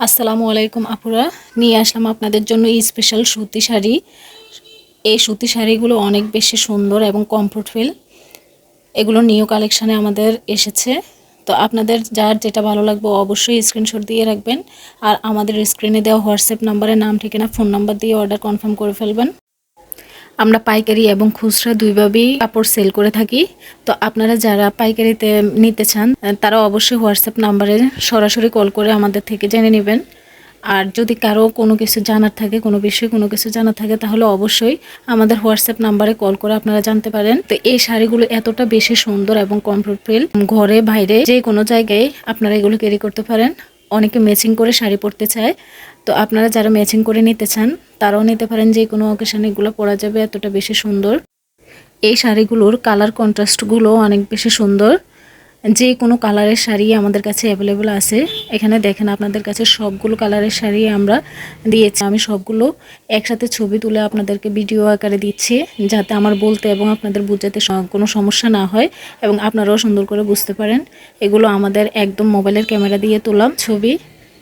আসসালামু আলাইকুম আপুরা। নিয়ে আসলাম আপনাদের জন্য এই স্পেশাল সুতি শাড়ি। এই সুতি শাড়িগুলো অনেক বেশি সুন্দর এবং কমফোর্টফুল এগুলো নিউ কালেকশানে আমাদের এসেছে। তো আপনাদের যার যেটা ভালো লাগবে অবশ্যই স্ক্রিনশট দিয়ে রাখবেন। আর আমাদের স্ক্রিনে দেওয়া হোয়াটসঅ্যাপ নাম্বারে নাম, ঠিকানা ফোন নাম্বার দিয়ে অর্ডার কনফার্ম করে ফেলবেন। আমরা পাইকারি এবং খুচরা দুইভাবেই কাপড় সেল করে থাকি। তো আপনারা যারা পাইকারিতে নিতে চান তারা অবশ্যই হোয়াটসঅ্যাপ নাম্বারে সরাসরি কল করে আমাদের থেকে জেনে নেবেন। আর যদি কারও কোনো কিছু জানার থাকে, কোনো বিষয়ে কোনো কিছু জানার থাকে, তাহলে অবশ্যই আমাদের হোয়াটসঅ্যাপ নাম্বারে কল করে আপনারা জানতে পারেন। তো এই শাড়িগুলো এতটা বেশি সুন্দর এবং কমফোর্টেবল ঘরে, বাইরে যে কোনো জায়গায় আপনারা এগুলো ক্যারি করতে পারেন। অনেকে ম্যাচিং করে শাড়ি পরতে চায়। তো আপনারা যারা ম্যাচিং করে নিতে চান, তারাও নিতে পারেন যে কোনো অকেশানে এগুলো পরা যাবে এতটা বেশি সুন্দর। এই শাড়িগুলোর কালার কন্ট্রাস্টগুলো অনেক বেশি সুন্দর। যে কোনো কালারের শাড়ি আমাদের কাছে অ্যাভেলেবেল আছে। এখানে দেখেন আপনাদের কাছে সবগুলো কালারের শাড়ি আমরা দিয়েছি। আমি সবগুলো একসাথে ছবি তুলে আপনাদেরকে ভিডিও আকারে দিচ্ছি, যাতে আমার বলতে এবং আপনাদের বুঝাতে কোনো সমস্যা না হয় এবং আপনারাও সুন্দর করে বুঝতে পারেন। এগুলো আমাদের একদম মোবাইলের ক্যামেরা দিয়ে তোলা ছবি।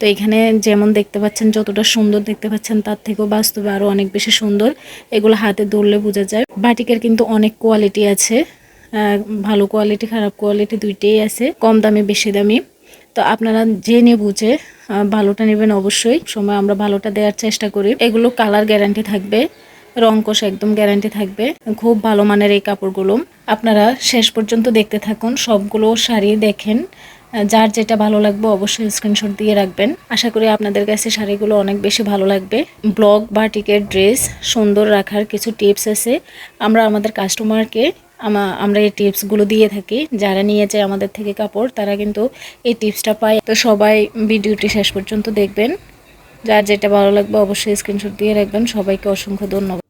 তো এখানে যেমন দেখতে পাচ্ছেন, যতটা সুন্দর দেখতে পাচ্ছেন, তার থেকেও বাস্তবে আরও অনেক বেশি সুন্দর। এগুলো হাতে ধরলে বোঝা যায়। বাটিকের কিন্তু অনেক কোয়ালিটি আছে। ভালো কোয়ালিটি খারাপ কোয়ালিটি দুইটাই আছে, কম দামে, বেশি দামি। তো আপনারা জেনে বুঝে ভালোটা নেবেন অবশ্যই। সময় আমরা ভালোটা দেওয়ার চেষ্টা করি। এগুলো কালার গ্যারান্টি থাকবে, রং কষ একদম গ্যারান্টি থাকবে। খুব ভালো মানের এই কাপড়গুলো। আপনারা শেষ পর্যন্ত দেখতে থাকুন, সবগুলো শাড়ি দেখেন। যার যেটা ভালো লাগবে অবশ্যই স্ক্রিনশট দিয়ে রাখবেন। আশা করি আপনাদের কাছে শাড়িগুলো অনেক বেশি ভালো লাগবে। ব্লগ বা টিকেট ড্রেস সুন্দর রাখার কিছু টিপস আছে। আমরা আমাদের কাস্টমারকে আমরা এই টিপসগুলো দিয়ে থাকি। যারা নিয়ে যায় আমাদের থেকে কাপড়, তারা কিন্তু এই টিপসটা পায়। তো সবাই ভিডিওটি শেষ পর্যন্ত দেখবেন। যার যেটা ভালো লাগবে অবশ্যই স্ক্রিনশট দিয়ে রাখবেন। সবাইকে অসংখ্য ধন্যবাদ।